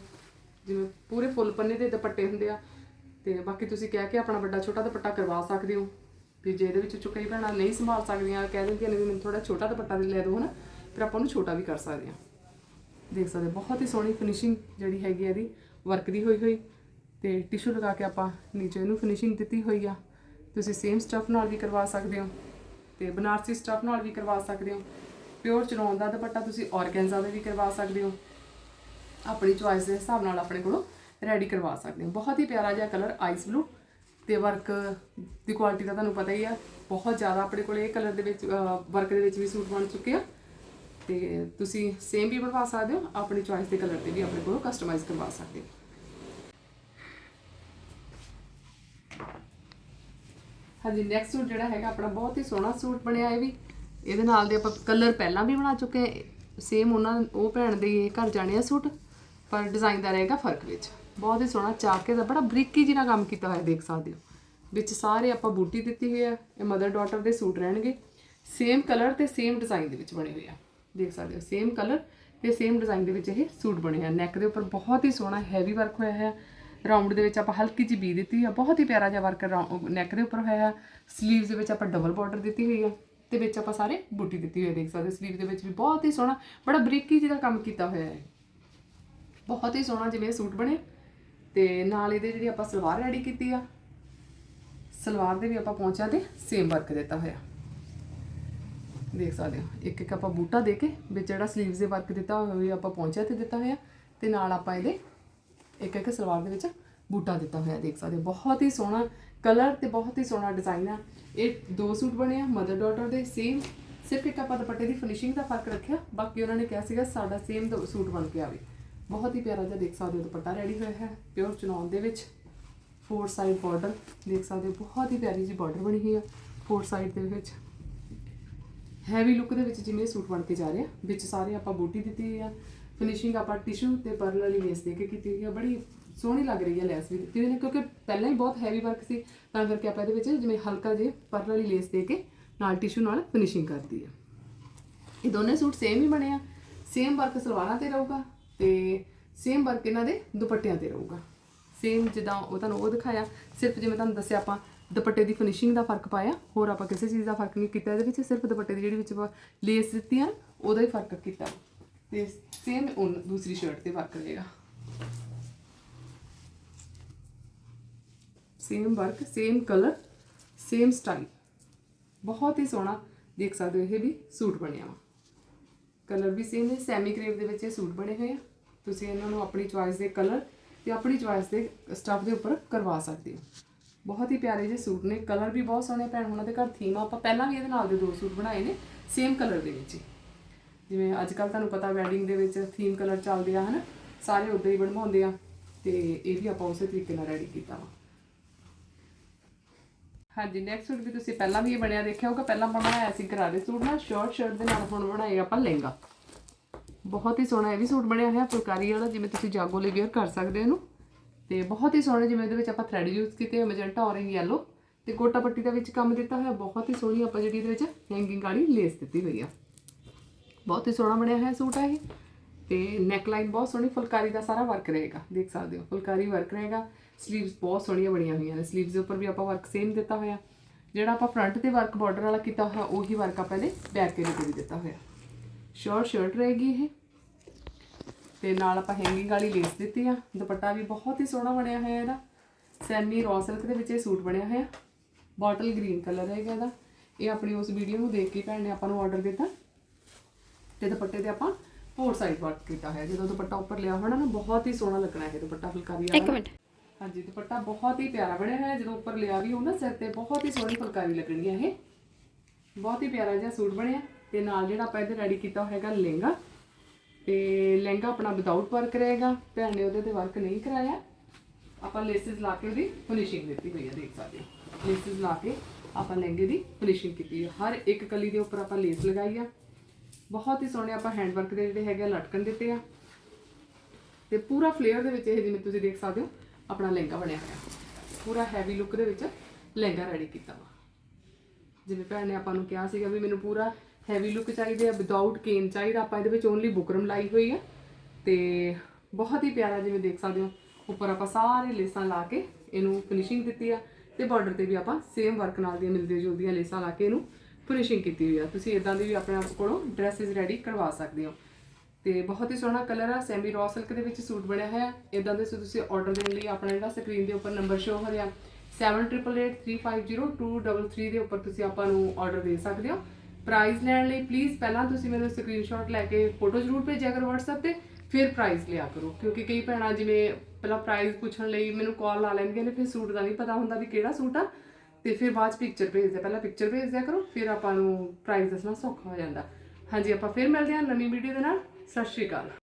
ਜਿਵੇਂ ਪੂਰੇ ਫੁੱਲ ਪੰਨੇ ਦੇ ਦੁਪੱਟੇ ਹੁੰਦੇ ਆ। ਤੇ ਬਾਕੀ ਤੁਸੀਂ ਕਹਿ ਕੇ ਆਪਣਾ ਵੱਡਾ ਛੋਟਾ ਦੁਪੱਟਾ ਕਰਵਾ ਸਕਦੇ ਹੋ। ਵੀ ਜੇ ਇਹਦੇ ਵਿੱਚ ਕਈ ਭੈਣਾਂ ਨਹੀਂ ਸੰਭਾਲ ਸਕਦੀਆਂ ਕਹਿ ਦਿੰਦੀਆਂ ਨੇ ਵੀ ਮੈਨੂੰ ਥੋੜਾ ਛੋਟਾ ਦੁਪੱਟਾ ਵੀ ਲੈ ਦਿਓ ਹਨਾ ਫਿਰ ਆਪਾਂ ਉਹਨੂੰ ਛੋਟਾ ਵੀ ਕਰ ਸਕਦੇ ਹਾਂ। ਦੇਖ ਸਕਦੇ ਹੋ, ਬਹੁਤ ਹੀ ਸੋਹਣੀ ਫਿਨਿਸ਼ਿੰਗ ਜਿਹੜੀ ਹੈਗੀ ਆ ਇਹਦੀ ਵਰਕ ਦੀ ਹੋਈ ਹੋਈ। ਤੇ ਟਿਸ਼ੂ ਲਗਾ ਕੇ ਆਪਾਂ ਨੀਚੇ ਇਹਨੂੰ ਫਿਨਿਸ਼ਿੰਗ ਦਿੱਤੀ ਹੋਈ ਆ। ਤੁਸੀਂ ਸੇਮ ਸਟਫ ਨਾਲ ਵੀ ਕਰਵਾ ਸਕਦੇ ਹੋ। ਤੇ ਬਨਾਰਸੀ ਸਟਫ ਨਾਲ ਵੀ ਕਰਵਾ ਸਕਦੇ ਹੋ। ਪਿਓਰ ਚਨੌਨ ਦਾ ਦੁਪੱਟਾ ਤੁਸੀਂ ਆਰਗੈਂਜ਼ਾ ਦਾ ਵੀ ਕਰਵਾ ਸਕਦੇ ਹੋ। ਆਪਣੀ ਚੁਆਇਸ ਦੇ ਹਿਸਾਬ ਨਾਲ ਆਪਣੇ ਕੋਲੋਂ ਰੈਡੀ ਕਰਵਾ ਸਕਦੇ ਹੋ। ਬਹੁਤ ਹੀ ਪਿਆਰਾ ਜਿਹਾ ਕਲਰ ਆਈਸ ਬਲੂ ਤੇ ਵਰਕ ਦੀ ਕੁਆਲਿਟੀ ਦਾ ਤੁਹਾਨੂੰ ਪਤਾ ਹੀ ਆ, ਬਹੁਤ ਜ਼ਿਆਦਾ ਆਪਣੇ ਕੋਲ ਇਹ ਕਲਰ ਦੇ ਵਿੱਚ ਵਰਕ ਦੇ ਵਿੱਚ ਵੀ ਸੂਟ ਬਣ ਚੁੱਕੇ ਆ। ਤੇ ਤੁਸੀਂ ਸੇਮ ਵੀ ਬਣਵਾ ਸਕਦੇ ਹੋ, ਆਪਣੀ ਚੁਆਇਸ ਦੇ ਕਲਰ ਤੇ ਵੀ ਆਪਣੇ ਕੋਲੋਂ ਕਸਟਮਾਈਜ਼ ਕਰਵਾ ਸਕਦੇ ਹੋ। ਹਾਂਜੀ ਨੈਕਸਟ ਸੂਟ ਜਿਹੜਾ ਹੈਗਾ, ਆਪਣਾ ਬਹੁਤ ਹੀ ਸੋਹਣਾ ਸੂਟ ਬਣਿਆ ਇਹ ਵੀ। ਇਹਦੇ ਨਾਲ ਦੇ ਆਪਾਂ ਕਲਰ ਪਹਿਲਾਂ ਵੀ ਬਣਾ ਚੁੱਕੇ ਸੇਮ ਉਹਨਾਂ, ਉਹ ਭੈਣ ਦੇ ਘਰ ਜਾਣੇ ਆ ਸੂਟ ਪਰ ਡਿਜ਼ਾਈਨ ਦਾ ਰਹੇਗਾ ਫ਼ਰਕ ਵਿੱਚ। ਬਹੁਤ ਹੀ ਸੋਹਣਾ ਚਾਕੇ ਦਾ, ਬੜਾ ਬਰੀਕੀ ਜਿਹੀ ਨਾਲ ਕੰਮ ਕੀਤਾ ਹੋਇਆ ਦੇਖ ਸਕਦੇ ਹੋ। ਵਿੱਚ ਸਾਰੇ ਆਪਾਂ ਬੂਟੀ ਦਿੱਤੀ ਹੋਈ ਆ, ਇਹ ਮਦਰ ਡਾਟਰ ਦੇ ਸੂਟ ਰਹਿਣਗੇ। ਸੇਮ ਕਲਰ ਤੇ ਸੇਮ ਡਿਜ਼ਾਈਨ ਦੇ ਵਿੱਚ ਬਣੇ ਹੋਏ ਆ। ਦੇਖ ਸਕਦੇ ਹੋ ਸੇਮ ਕਲਰ ਤੇ ਸੇਮ ਡਿਜ਼ਾਈਨ ਦੇ ਵਿੱਚ ਇਹ ਸੂਟ ਬਣੇ ਆ। ਨੈਕ ਦੇ ਉੱਪਰ ਬਹੁਤ ਹੀ ਸੋਹਣਾ ਹੈਵੀ ਵਰਕ ਹੋਇਆ ਹੈ ਰਾਉਂਡ ਦੇ ਵਿੱਚ ਆਪਾਂ ਹਲਕੀ ਜਿਹੀ ਬੀ ਦਿੱਤੀ ਆ, ਬਹੁਤ ਹੀ ਪਿਆਰਾ ਜਿਹਾ ਵਰਕ ਨੈਕ ਦੇ ਉੱਪਰ ਹੋਇਆ ਹੈ ਸਲੀਵਸ ਦੇ ਵਿੱਚ ਆਪਾਂ ਡਬਲ ਬਾਰਡਰ ਦਿੱਤੀ ਹੋਈ ਆ, ਤੇ ਵਿੱਚ ਆਪਾਂ ਸਾਰੇ ਬੂਟੀ ਦਿੱਤੀ ਹੋਈ ਆ, ਦੇਖ ਸਕਦੇ ਸਲੀਵ ਦੇ ਵਿੱਚ ਵੀ ਬਹੁਤ ਹੀ ਸੋਹਣਾ, ਬੜਾ ਬਰੀਕੀ ਜਿਹਦਾ ਕੰਮ ਕੀਤਾ ਹੋਇਆ ਹੈ। ਬਹੁਤ ਹੀ ਸੋਹਣਾ ਜਿਵੇਂ ਇਹ ਸੂਟ ਬਣੇ ਤੇ ਨਾਲ ਇਹਦੇ ਜਿਹੜੀ ਆਪਾਂ ਸਲਵਾਰ ਰੈਡੀ ਕੀਤੀ ਆ, ਸਲਵਾਰ ਦੇ ਵੀ ਆਪਾਂ ਪਹੁੰਚਿਆ ਤੇ ਸੇਮ ਵਰਕ ਦਿੱਤਾ ਹੋਇਆ। ਦੇਖ ਸਕਦੇ ਹੋ, ਇੱਕ ਇੱਕ ਆਪਾਂ ਬੂਟਾ ਦੇ ਕੇ ਵਿੱਚ ਜਿਹੜਾ ਸਲੀਵਸ ਦੇ ਵਰਕ ਦਿੱਤਾ ਹੋਇਆ ਵੀ ਆਪਾਂ ਪਹੁੰਚਿਆ ਤੇ ਦਿੱਤਾ ਹੋਇਆ ਤੇ ਨਾਲ ਆਪਾਂ ਇਹਦੇ ਇੱਕ ਇੱਕ ਸਲਵਾਰ ਦੇ ਵਿੱਚ ਬੂਟਾ ਦਿੱਤਾ ਹੋਇਆ, ਦੇਖ ਸਕਦੇ ਹੋ, ਬਹੁਤ ਹੀ ਸੋਹਣਾ ਕਲਰ ਤੇ ਬਹੁਤ ਹੀ ਸੋਹਣਾ ਡਿਜ਼ਾਈਨ ਆ। ਇਹ ਦੋ ਸੂਟ ਬਣੇ ਆ ਮਦਰ ਡਾਟਰ ਦੇ ਸੇਮ ਸਿਰਫ ਇੱਕ ਆਪਾਂ ਦੁਪੱਟੇ ਦੀ ਫਿਨਿਸ਼ਿੰਗ ਦਾ ਫ਼ਰਕ ਰੱਖਿਆ, ਬਾਕੀ ਉਹਨਾਂ ਨੇ ਕਿਹਾ ਸੀਗਾ ਸਾਡਾ ਸੇਮ ਸੂਟ ਬਣ ਕੇ ਆਵੇ। ਬਹੁਤ ਹੀ ਪਿਆਰਾ ਜਿਹਾ ਦੇਖ ਸਕਦੇ ਹੋ ਦੁਪੱਟਾ ਰੈਡੀ ਹੋਇਆ ਹੈ ਪਿਓਰ ਚਨੌਨ ਦੇ ਵਿੱਚ। ਫੋਰ ਸਾਈਡ ਬਾਰਡਰ ਦੇਖ ਸਕਦੇ ਹੋ, ਬਹੁਤ ਹੀ ਪਿਆਰੀ ਜੀ ਬਾਰਡਰ ਬਣੀ ਹੋਈ ਆ ਫੋਰ ਸਾਈਡ ਦੇ ਵਿੱਚ। ਹੈਵੀ ਲੁੱਕ ਦੇ ਵਿੱਚ ਜਿਵੇਂ ਸੂਟ ਬਣ ਕੇ ਜਾ ਰਿਹਾ, ਵਿੱਚ ਸਾਰੇ ਆਪਾਂ ਬੂਟੀ ਦਿੱਤੀ ਹੋਈ ਆ ਫਿਨਿਸ਼ਿੰਗ ਆਪਾਂ ਟਿਸ਼ੂ ਤੇ ਪਰਲ ਵਾਲੀ ਲੇਸ ਦੇ ਕੇ ਕੀਤੀ ਹੋਈ ਆ, ਬੜੀ ਸੋਹਣੀ ਲੱਗ ਰਹੀ ਹੈ ਲੈਸ ਵੀ ਦਿੱਤੀ ਹੋਈ ਨੇ ਕਿਉਂਕਿ ਪਹਿਲਾਂ ਹੀ ਬਹੁਤ ਹੈਵੀ ਵਰਕ ਸੀ, ਤਾਂ ਕਰਕੇ ਆਪਾਂ ਇਹਦੇ ਵਿੱਚ ਜਿਵੇਂ ਹਲਕਾ ਜਿਹਾ ਪਰਲ ਵਾਲੀ ਲੇਸ ਦੇ ਕੇ ਨਾਲ ਟਿਸ਼ੂ ਨਾਲ ਫਿਨਿਸ਼ਿੰਗ ਕਰਦੀ ਆ। ਇਹ ਦੋਨੇ ਸੂਟ ਸੇਮ ਹੀ ਬਣੇ ਆ ਸੇਮ ਵਰਕ ਸਲਵਾਰਾਂ ਤੇ ਰਹੂਗਾ ਤੇ ਸੇਮ ਵਰਕ ਇਹਨਾਂ ਦੇ ਦੁਪੱਟਿਆਂ ਤੇ ਰਹੂਗਾ। ਸੇਮ ਜਿੱਦਾਂ ਉਹ ਤੁਹਾਨੂੰ ਉਹ ਦਿਖਾਇਆ, ਸਿਰਫ ਜਿਵੇਂ ਤੁਹਾਨੂੰ ਦੱਸਿਆ ਆਪਾਂ ਦੁਪੱਟੇ ਦੀ ਫਿਨਿਸ਼ਿੰਗ ਦਾ ਫ਼ਰਕ ਪਾਇਆ, ਹੋਰ ਆਪਾਂ ਕਿਸੇ ਚੀਜ਼ ਦਾ ਫ਼ਰਕ ਨਹੀਂ ਕੀਤਾ, ਇਹਦੇ ਵਿੱਚ ਸਿਰਫ ਦੁਪੱਟੇ ਦੀ ਜਿਹੜੀ ਵਿੱਚ ਆਪਾਂ ਲੇਸ ਦਿੱਤੀ ਆ ਉਹਦਾ ਹੀ ਫ਼ਰਕ ਕੀਤਾ। ਤੇ ਸੇਮ ਦੂਸਰੀ ਸ਼ਰਟ ਤੇ ਵਰਕ ਰਹੇਗਾ। Same work same colour same style ਬਹੁਤ ਹੀ ਸੋਹਣਾ, ਦੇਖ ਸਕਦੇ ਹੋ, ਇਹ ਵੀ ਸੂਟ ਬਣਿਆ ਵਾ। ਕਲਰ ਵੀ ਸੇਮ ਨੇ ਸੈਮੀ ਕਰੇਵ ਦੇ ਵਿੱਚ ਇਹ ਸੂਟ ਬਣੇ ਹੋਏ ਆ। ਤੁਸੀਂ ਇਹਨਾਂ ਨੂੰ ਆਪਣੀ ਚੁਆਇਸ ਦੇ ਕਲਰ ਤੇ ਆਪਣੀ ਚੁਆਇਸ ਦੇ ਸਟੱਫ ਦੇ ਉੱਪਰ ਕਰਵਾ ਸਕਦੇ ਹੋ। ਬਹੁਤ ਹੀ ਪਿਆਰੇ ਜਿਹੇ ਸੂਟ ਨੇ, ਕਲਰ ਵੀ ਬਹੁਤ ਸੋਹਣੇ ਭੈਣ, ਉਹਨਾਂ ਦੇ ਘਰ ਥੀਮ ਆ। ਆਪਾਂ ਪਹਿਲਾਂ ਵੀ ਇਹਦੇ ਨਾਲ ਦੇ ਦੋ ਸੂਟ ਬਣਾਏ ਨੇ ਸੇਮ ਕਲਰ ਦੇ ਵਿੱਚ ਹੀ। ਜਿਵੇਂ ਅੱਜ ਕੱਲ ਤੁਹਾਨੂੰ ਪਤਾ ਵੈਡਿੰਗ ਦੇ ਵਿੱਚ ਥੀਮ ਕਲਰ ਚੱਲਦੇ ਆ, ਹਨਾ? ਸਾਰੇ ਉਦਾਂ ਹੀ ਬਣਵਾਉਂਦੇ ਆ ਤੇ ਇਹ ਵੀ ਆਪਾਂ ਉਸੇ ਤਰੀਕੇ ਨਾਲ ਰੈਡੀ ਕੀਤਾ ਵਾ। ਹਾਂਜੀ ਨੈਕਸਟ ਸੂਟ ਵੀ ਤੁਸੀਂ ਪਹਿਲਾਂ ਵੀ ਇਹ ਬਣਿਆ ਦੇਖਿਆ ਹੋਊਗਾ। ਪਹਿਲਾਂ ਆਪਾਂ ਬਣਾਇਆ ਸੀ ਗਰਾਰੇ ਸੂਟ ਨਾਲ ਸ਼ਾਰਟ ਸ਼ਰਟ ਦੇ ਨਾਲ ਹੁਣ ਬਣਾਏ ਆਪਾਂ ਲਹਿੰਗਾ। ਬਹੁਤ ਹੀ ਸੋਹਣਾ ਇਹ ਵੀ ਸੂਟ ਬਣਿਆ ਹੋਇਆ, ਫੁਲਕਾਰੀ ਵਾਲਾ, ਜਿਵੇਂ ਤੁਸੀਂ ਜਾਗੋ ਲਈ ਵੇਅਰ ਕਰ ਸਕਦੇ ਹੋ ਇਹਨੂੰ। ਤੇ ਬਹੁਤ ਹੀ ਸੋਹਣੇ, ਜਿਵੇਂ ਇਹਦੇ ਵਿੱਚ ਆਪਾਂ ਥ੍ਰੈਡ ਯੂਜ਼ ਕੀਤੇ ਹੋਏ ਮਜੈਂਟਾ ਔਰੇਂਜ ਯੈਲੋ ਤੇ ਗੋਟਾ ਪੱਟੀ ਦਾ ਵਿੱਚ ਕੰਮ ਦਿੱਤਾ ਹੋਇਆ, ਬਹੁਤ ਹੀ ਸੋਹਣੀ ਆਪਾਂ ਜਿਹੜੀ ਇਹਦੇ ਵਿੱਚ ਹੈਂਗਿੰਗ ਵਾਲੀ ਲੇਸ ਦਿੱਤੀ ਹੋਈ ਆ। ਬਹੁਤ ਹੀ ਸੋਹਣਾ ਬਣਿਆ ਹੋਇਆ ਸੂਟ ਆ ਇਹ। ਤੇ ਨੈਕ ਲਾਈਨ ਬਹੁਤ ਸੋਹਣੀ, ਫੁਲਕਾਰੀ ਦਾ ਸਾਰਾ ਵਰਕ ਰਹੇਗਾ, ਦੇਖ ਸਕਦੇ ਹੋ। ਫੁਲਕਾਰੀ ਵਰਕ ਰਹੇਗਾ ਸਲੀਵਸ ਬਹੁਤ ਸੋਹਣੀਆਂ ਬਣੀਆਂ ਹੋਈਆਂ ਨੇ। ਸਲੀਵਸ ਦੇ ਉੱਪਰ ਵੀ ਆਪਾਂ ਵਰਕ ਸੇਮ ਦਿੱਤਾ ਹੋਇਆ। ਜਿਹੜਾ ਆਪਾਂ ਫਰੰਟ ਤੇ ਵਰਕ ਬਾਰਡਰ ਵਾਲਾ ਕੀਤਾ ਹੋਇਆ, ਉਹੀ ਵਰਕ ਆਪਾਂ ਨੇ ਬੈਕ ਤੇ ਵੀ ਦਿੱਤਾ ਹੋਇਆ। ਸ਼ਾਰਟ ਸ਼ਰਟ ਰਹੇਗੀ ਇਹ। ਤੇ ਨਾਲ ਆਪਾਂ ਹੈਂਗਿੰਗ ਵਾਲੀ ਲੇਸ ਦਿੱਤੀ ਆ। ਦੁਪੱਟਾ ਵੀ ਬਹੁਤ ਹੀ ਸੋਹਣਾ ਬਣਿਆ ਹੋਇਆ ਇਹਦਾ। ਸੈਮੀ ਰॉ ਸਿਲਕ ਦੇ ਵਿੱਚ ਇਹ ਸੂਟ ਬਣਿਆ ਹੋਇਆ। ਬੋਟਲ ਗ੍ਰੀਨ ਕਲਰ ਹੈਗਾ ਇਹਦਾ। ਇਹ ਆਪਣੀ ਉਸ ਵੀਡੀਓ ਨੂੰ ਦੇਖ ਕੇ ਭੈਣ ਨੇ ਆਪਾਂ ਨੂੰ ਆਰਡਰ ਦਿੱਤਾ। ਤੇ ਦੁਪੱਟੇ ਤੇ ਆਪਾਂ ਫੋਰ ਸਾਈਡ ਵਰਕ ਕੀਤਾ ਹੈ ਜਦੋਂ ਦੁਪੱਟਾ ਉੱਪਰ ਲਿਆ ਹੋਣਾ ਨਾ ਬਹੁਤ ਹੀ ਸੋਹਣਾ ਲੱਗਣਾ ਹੈ ਦੁਪੱਟਾ ਫੁਲਕਾਰੀ ਇੱਕ ਵਾਲਾ ਮਿੰਟ। ਹਾਂਜੀ ਦੁਪੱਟਾ ਬਹੁਤ ਹੀ ਪਿਆਰਾ ਬਣਿਆ ਹੋਇਆ। ਹੈ ਜਦੋਂ ਉੱਪਰ ਲਿਆ ਵੀ ਹੋ ਨਾ ਸਿਰ ਤੇ ਬਹੁਤ ਹੀ ਸੋਹਣੀ ਫੁਲਕਾਰੀ ਲੱਗਣੀ ਹੈ ਇਹ। ਬਹੁਤ ਹੀ ਪਿਆਰਾ ਜਿਹਾ ਸੂਟ ਬਣਿਆ। ਤੇ ਨਾਲ ਜਿਹੜਾ ਆਪਾਂ ਇਹਦੇ ਰੈਡੀ ਕੀਤਾ ਹੋਏਗਾ ਲਹਿੰਗਾ। ਤੇ ਲਹਿੰਗਾ ਆਪਣਾ ਵਿਦਆਊਟ ਵਰਕ ਰਹੇਗਾ। ਭੈਣ ਨੇ ਉਹਦੇ ਤੇ ਵਰਕ ਨਹੀਂ ਕਰਾਇਆ। ਆਪਾਂ ਲੇਸਿਸ ਲਾ ਕੇ ਉਹਦੀ ਫਿਨਿਸ਼ਿੰਗ ਦਿੱਤੀ ਹੋਈ ਹੈ ਦੇਖ ਸਕਦੇ ਹੋ। ਲੇਸਿਸ ਲਾ ਕੇ ਆਪਾਂ ਲਹਿੰਗੇ ਦੀ ਫਿਨਿਸ਼ਿੰਗ ਕੀਤੀ ਹੈ ਹਰ ਇੱਕ ਕਲੀ ਦੇ ਉੱਪਰ ਆਪਾਂ ਲੇਸ ਲਗਾਈ ਆ। ਬਹੁਤ ਹੀ ਸੋਹਣੇ ਆਪਾਂ ਹੈਂਡ ਵਰਕ ਦੇ ਜਿਹੜੇ ਹੈਗੇ ਆ ਲਟਕਣ ਦਿੱਤੇ ਆ। ਤੇ ਪੂਰਾ ਫਲੇਅਰ ਦੇ ਵਿੱਚ ਇਹ ਜਿਵੇਂ ਤੁਸੀਂ ਦੇਖ ਸਕਦੇ ਹੋ, ਆਪਣਾ ਲਹਿੰਗਾ ਬਣਿਆ ਹੋਇਆ। ਪੂਰਾ ਹੈਵੀ ਲੁੱਕ ਦੇ ਵਿੱਚ ਲਹਿੰਗਾ ਰੈਡੀ ਕੀਤਾ ਵਾ। ਜਿਵੇਂ ਭੈਣ ਨੇ ਆਪਾਂ ਨੂੰ ਕਿਹਾ ਸੀਗਾ ਵੀ ਮੈਨੂੰ ਪੂਰਾ ਹੈਵੀ ਲੁੱਕ ਚਾਹੀਦਾ ਹੈ ਵਿਦਆਊਟ ਕੇਨ ਚਾਹੀਦਾ। ਆਪਾਂ ਇਹਦੇ ਵਿੱਚ ਓਨਲੀ ਬੁਕਰਮ ਲਾਈ ਹੋਈ ਆ। ਤੇ ਬਹੁਤ ਹੀ ਪਿਆਰਾ ਜਿਵੇਂ ਦੇਖ ਸਕਦੇ ਹੋ, ਉੱਪਰ ਆਪਾਂ ਸਾਰੇ ਲੇਸਾਂ ਲਾ ਕੇ ਇਹਨੂੰ ਫਿਨਿਸ਼ਿੰਗ ਦਿੱਤੀ ਆ। ਤੇ ਬਾਰਡਰ ਤੇ ਵੀ ਆਪਾਂ ਸੇਮ ਵਰਕ ਨਾਲ ਦੀਆਂ ਮਿਲਦੀਆਂ ਜੁਲਦੀਆਂ ਲੇਸਾਂ ਲਾ ਕੇ ਇਹਨੂੰ ਫਿਨਿਸ਼ਿੰਗ ਕੀਤੀ ਹੋਈ ਆ। ਤੁਸੀਂ ਇਦਾਂ ਦੀ ਵੀ ਆਪਣੇ ਆਪ ਕੋਲੋਂ ਡਰੈਸਸ ਰੈਡੀ ਕਰਵਾ ਸਕਦੇ ਹੋ। ਤੇ ਬਹੁਤ ਹੀ ਸੋਹਣਾ ਕਲਰ ਆ ਸੈਮੀ ਰॉ ਸਿਲਕ ਦੇ ਵਿੱਚ ਸੂਟ ਬਣਿਆ ਹੋਇਆ। ਇਦਾਂ ਦੇ ਤੁਸੀਂ ਆਰਡਰ ਦੇਣ ਲਈ ਆਪਣਾ ਜਿਹੜਾ ਸਕਰੀਨ ਦੇ ਉੱਪਰ ਨੰਬਰ ਸ਼ੋ ਹੋ ਰਿਹਾ। 7883502233 ਦੇ ਉੱਪਰ ਤੁਸੀਂ ਆਪਾਂ ਨੂੰ ਆਰਡਰ ਦੇ ਸਕਦੇ ਹੋ। ਪ੍ਰਾਈਸ ਲੈਣ ਲਈ ਪਲੀਜ਼ ਪਹਿਲਾਂ ਤੁਸੀਂ ਮੈਨੂੰ ਸਕਰੀਨਸ਼ਾਟ ਲੈ ਕੇ ਫੋਟੋ ਜ਼ਰੂਰ ਭੇਜਿਆ ਕਰੋ WhatsApp ਤੇ, ਫਿਰ ਪ੍ਰਾਈਸ ਲਿਆ ਕਰੋ। ਕਿਉਂਕਿ ਕਈ ਭੈਣਾਂ ਜਿਵੇਂ ਪਹਿਲਾਂ ਪ੍ਰਾਈਸ ਪੁੱਛਣ ਲਈ ਮੈਨੂੰ ਕਾਲ ਲਾ ਲੈਂਦੀਆਂ ਨੇ, ਫਿਰ ਸੂਟ ਦਾ ਨਹੀਂ ਪਤਾ ਹੁੰਦਾ ਵੀ ਕਿਹੜਾ ਸੂਟ ਆ। ਤੇ ਫਿਰ ਬਾਅਦ ਚ ਪਿਕਚਰ ਭੇਜਦੇ ਪਹਿਲਾਂ ਪਿਕਚਰ ਭੇਜ ਦਿਆ ਕਰੋ, ਫਿਰ ਆਪਾਂ ਨੂੰ ਪ੍ਰਾਈਸ ਦੱਸਣਾ ਸੌਖਾ ਹੋ ਜਾਂਦਾ। ਹਾਂਜੀ, ਆਪਾਂ ਫਿਰ ਮਿਲਦੇ ਹਾਂ ਨਵੀਂ ਵੀਡੀਓ ਦੇ ਨਾਲ। ਸਤਿ ਸ਼੍ਰੀ ਅਕਾਲ।